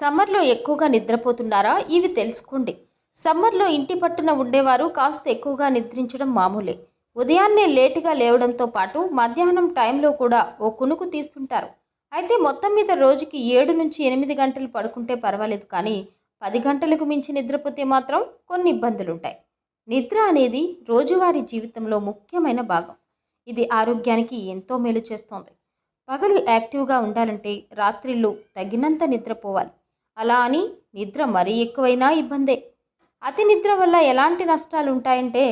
సమ్మర్లో ఎక్కువగా నిద్రపోతున్నారా? ఇవి తెలుసుకోండి. సమ్మర్లో ఇంటి పట్టున ఉండేవారు కాస్త ఎక్కువగా నిద్రించడం మామూలే. ఉదయాన్నే లేటుగా లేవడంతో పాటు మధ్యాహ్నం టైంలో కూడా ఓ కునుకు తీస్తుంటారు. అయితే మొత్తం మీద రోజుకి ఏడు నుంచి ఎనిమిది గంటలు పడుకుంటే పర్వాలేదు కానీ పది గంటలకు మించి నిద్రపోతే మాత్రం కొన్ని ఇబ్బందులుంటాయి. నిద్ర అనేది రోజువారీ జీవితంలో ముఖ్యమైన భాగం. ఇది ఆరోగ్యానికి ఎంతో మేలు చేస్తోంది. పగలు యాక్టివ్గా ఉండాలంటే రాత్రిళ్ళు తగినంత నిద్రపోవాలి. అలా అని నిద్ర మరీ ఎక్కువైనా ఇబ్బందే. అతి నిద్ర వల్ల ఎలాంటి నష్టాలు ఉంటాయంటే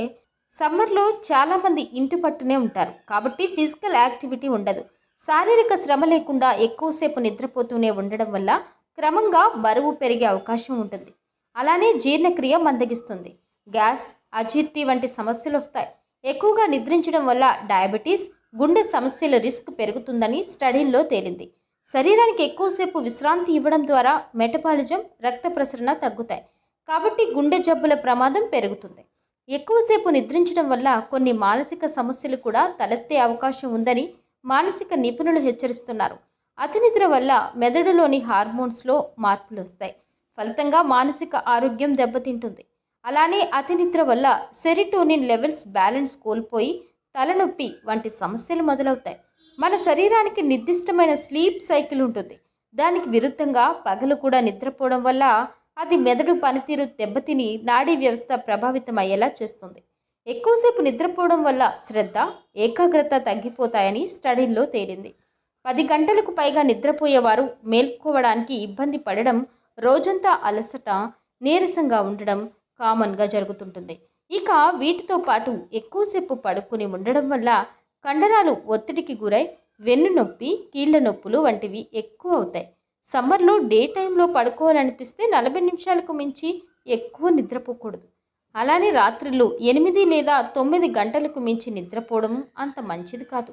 సమ్మర్లో చాలామంది ఇంటి పట్టునే ఉంటారు. కాబట్టి ఫిజికల్ యాక్టివిటీ ఉండదు. శారీరక శ్రమ లేకుండా ఎక్కువసేపు నిద్రపోతూనే ఉండడం వల్ల క్రమంగా బరువు పెరిగే అవకాశం ఉంటుంది. అలానే జీర్ణక్రియ మందగిస్తుంది. గ్యాస్ అజీర్తి వంటి సమస్యలు వస్తాయి ఎక్కువగా నిద్రించడం వల్ల డయాబెటీస్ గుండె సమస్యల రిస్క్ పెరుగుతుందని స్టడీల్లో తేలింది. శరీరానికి ఎక్కువసేపు విశ్రాంతి ఇవ్వడం ద్వారా మెటబాలిజం రక్త ప్రసరణ తగ్గుతాయి. కాబట్టి గుండె జబ్బుల ప్రమాదం పెరుగుతుంది. ఎక్కువసేపు నిద్రించడం వల్ల కొన్ని మానసిక సమస్యలు కూడా తలెత్తే అవకాశం ఉందని మానసిక నిపుణులు హెచ్చరిస్తున్నారు. అతి నిద్ర వల్ల మెదడులోని హార్మోన్స్లో మార్పులు వస్తాయి. ఫలితంగా మానసిక ఆరోగ్యం దెబ్బతింటుంది. అలానే అతి నిద్ర వల్ల సెరిటోనిన్ లెవెల్స్ బ్యాలెన్స్ కోల్పోయి తలనొప్పి వంటి సమస్యలు మొదలవుతాయి. మన శరీరానికి నిర్దిష్టమైన స్లీప్ సైకిల్ ఉంటుంది. దానికి విరుద్ధంగా పగలు కూడా నిద్రపోవడం వల్ల అది మెదడు పనితీరు దెబ్బతిని నాడీ వ్యవస్థ ప్రభావితం అయ్యేలా చేస్తుంది. ఎక్కువసేపు నిద్రపోవడం వల్ల శ్రద్ధ ఏకాగ్రత తగ్గిపోతాయని స్టడీల్లో తేలింది. పది గంటలకు పైగా నిద్రపోయేవారు మేల్కోవడానికి ఇబ్బంది పడడం రోజంతా అలసట నీరసంగా ఉండడం కామన్గా జరుగుతుంటుంది. ఇక వీటితో పాటు ఎక్కువసేపు పడుకుని ఉండడం వల్ల కండరాలు ఒత్తిడికి గురై వెన్ను నొప్పి కీళ్ళ నొప్పులు వంటివి ఎక్కువ అవుతాయి. సమ్మర్లో డే టైంలో పడుకోవాలనిపిస్తే నలభై నిమిషాలకు మించి ఎక్కువ నిద్రపోకూడదు. అలానే రాత్రిలో ఎనిమిది లేదా తొమ్మిది గంటలకు మించి నిద్రపోవడం అంత మంచిది కాదు.